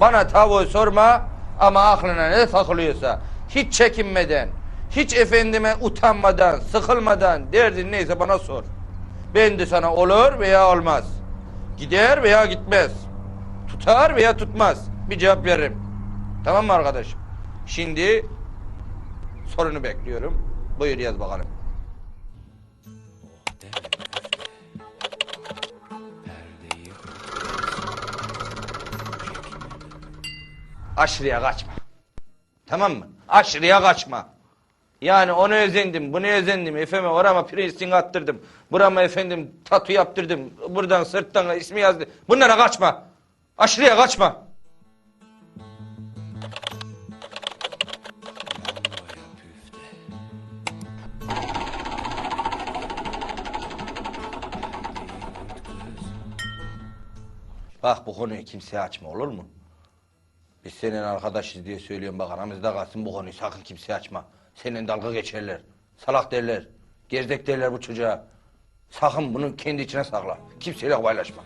Bana tavuğu sorma ama aklına ne takılıyorsa hiç çekinmeden, hiç efendime utanmadan, sıkılmadan derdin neyse bana sor. Ben de sana olur veya olmaz. Gider veya gitmez. Tutar veya tutmaz. Bir cevap veririm. Tamam mı arkadaşım? Şimdi sorunu bekliyorum. Buyur yaz bakalım. Aşırıya kaçma. Tamam mı? Aşırıya kaçma. Yani onu özendim, bunu özendim. Efeme orama piercing attırdım. Burama efendim tatu yaptırdım. Buradan sırttan ismi yazdı. Bunlara kaçma. Aşırıya kaçma. Bak bu konuyu kimseye açma olur mu? Biz senin arkadaşız diye söylüyorum bak aramızda kalsın bu konuyu sakın kimseye açma. Senin dalga geçerler. Salak derler. Gerzek derler bu çocuğa. Sakın bunu kendi içine sakla. Kimseyle paylaşma.